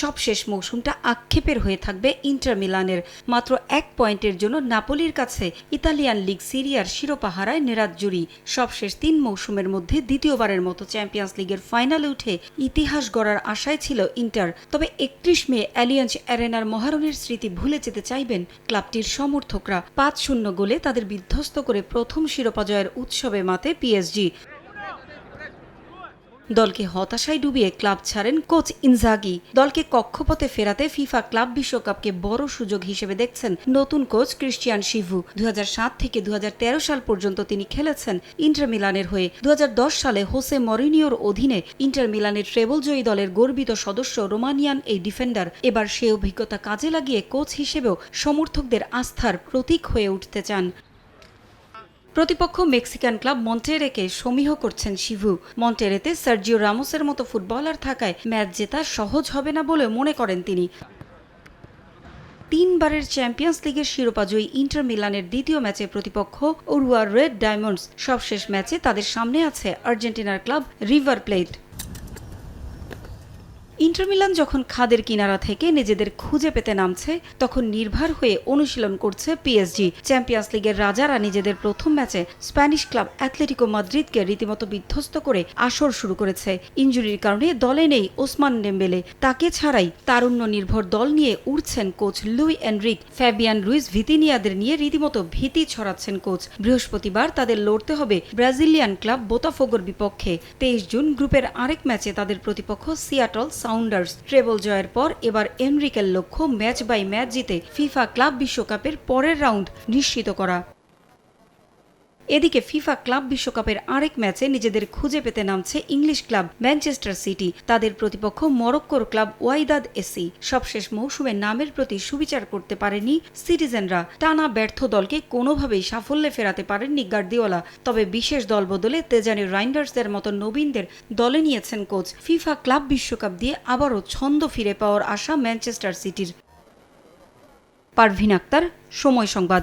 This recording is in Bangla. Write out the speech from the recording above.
সবশেষ মৌসুমটা আক্ষেপের হয়ে থাকবে ইন্টার মিলানের। মাত্র এক পয়েন্টের জন্য নাপোলির কাছে ইতালিয়ান লিগ সিরিয়ার শিরোপা হারায় নেরাত জুরি। সবশেষ তিন মৌসুমের মধ্যে দ্বিতীয়বারের মতো চ্যাম্পিয়ন্স লিগের ফাইনালে উঠে ইতিহাস গড়ার আশায় ছিল ইন্টার। তবে একত্রিশ মে অ্যালিয়ান্স অ্যারেনার মহারণের স্মৃতি ভুলে যেতে চাইবেন ক্লাবটির সমর্থকরা। পাঁচ শূন্য গোলে তাদের বিধ্বস্ত করে প্রথম শিরোপা জয়ের উৎসবে মাতে পিএসজি। দলকে হতাশায় ডুবিয়ে ক্লাব ছাড়েন কোচ ইনজাগি। দলকে কক্ষপথে ফেরাতে ফিফা ক্লাব বিশ্বকাপকে বড় সুযোগ হিসেবে দেখছেন নতুন কোচ ক্রিস্টিয়ান শিভু। দু হাজার সাত থেকে দুহাজার তেরো সাল পর্যন্ত তিনি খেলেছেন ইন্টার মিলানের হয়ে। দু হাজার দশ সালে হোসে মরিনিওর অধীনে ইন্টার মিলানের ট্রেবল জয়ী দলের গর্বিত সদস্য রোমানিয়ান এই ডিফেন্ডার। এবার সে অভিজ্ঞতা কাজে লাগিয়ে কোচ হিসেবেও সমর্থকদের আস্থার প্রতীক হয়ে উঠতে চান। প্রতিপক্ষ মেক্সিকান ক্লাব মন্টেরেকে সমীহ করছেন শিভু। মন্টেরেতে সার্জিও রামোসের মতো ফুটবলার থাকায় ম্যাচ জেতা সহজ হবে না বলে মনে করেন তিনি। তিনবারের চ্যাম্পিয়ন্স লিগের শিরোপাজয়ী ইন্টার মিলানের দ্বিতীয় ম্যাচে প্রতিপক্ষ ওরুয়া রেড ডায়মন্ডস। সবশেষ ম্যাচে তাদের সামনে আছে আর্জেন্টিনার club River Plate. Inter Milan যখন খাদের কিনারা থেকে নিজেদের খুঁজে পেতে নামছে, তখন নির্ভর হয়ে অনুশীলন করছে পিএসজি চ্যাম্পিয়ন্স লিগের রাজারা নিজেদের প্রথম ম্যাচে স্প্যানিশ ক্লাব অ্যাথলেটিকো মাদ্রিদকে রীতিমতো বিধ্বস্ত করে আসর শুরু করেছে। ইঞ্জুরির কারণে দলে নেই ওসমান ডেম্বেলে। তাকে ছাড়াই তারুণ্য নির্ভর দল নিয়ে উড়ছেন coach Luis Enrique. Fabian Ruiz ভিতিনিয়াদের নিয়ে রীতিমতো ভীতি ছড়াচ্ছেন কোচ। বৃহস্পতিবার তাদের লড়তে হবে ব্রাজিলিয়ান ক্লাব বোতাফোগোর বিপক্ষে। তেইশ জুন গ্রুপের আরেক ম্যাচে তাদের প্রতিপক্ষ সিয়াটল সাউন্ডার্স ট্রেবল জয়ের পর এবার এনরিকের লক্ষ্য ম্যাচ বাই ম্যাচ জিতে ফিফা ক্লাব বিশ্বকাপের পরের রাউন্ড নিশ্চিত করা। এদিকে ফিফা ক্লাব বিশ্বকাপের আরেক ম্যাচে নিজেদের খুঁজে পেতে নামছে ইংলিশ ক্লাব ম্যানচেস্টার সিটি। তাদের প্রতিপক্ষ মরক্কোর ক্লাব ওয়াইদাদ এসি। সবশেষ মৌসুমে নামের প্রতি সুবিচার করতে পারেনি সিটিজেনরা। টানা ব্যর্থ দলকে কোনোভাবেই সাফল্যে ফেরাতে পারেননি গার্দিওলা। তবে বিশেষ দল বদলে তেজানি রাইন্ডার্সদের মতো নবীনদের দলে নিয়েছেন কোচ। ফিফা ক্লাব বিশ্বকাপ দিয়ে আবারও ছন্দ ফিরে পাওয়ার আশা ম্যানচেস্টার সিটির। পারভিন আক্তার, সময় সংবাদ।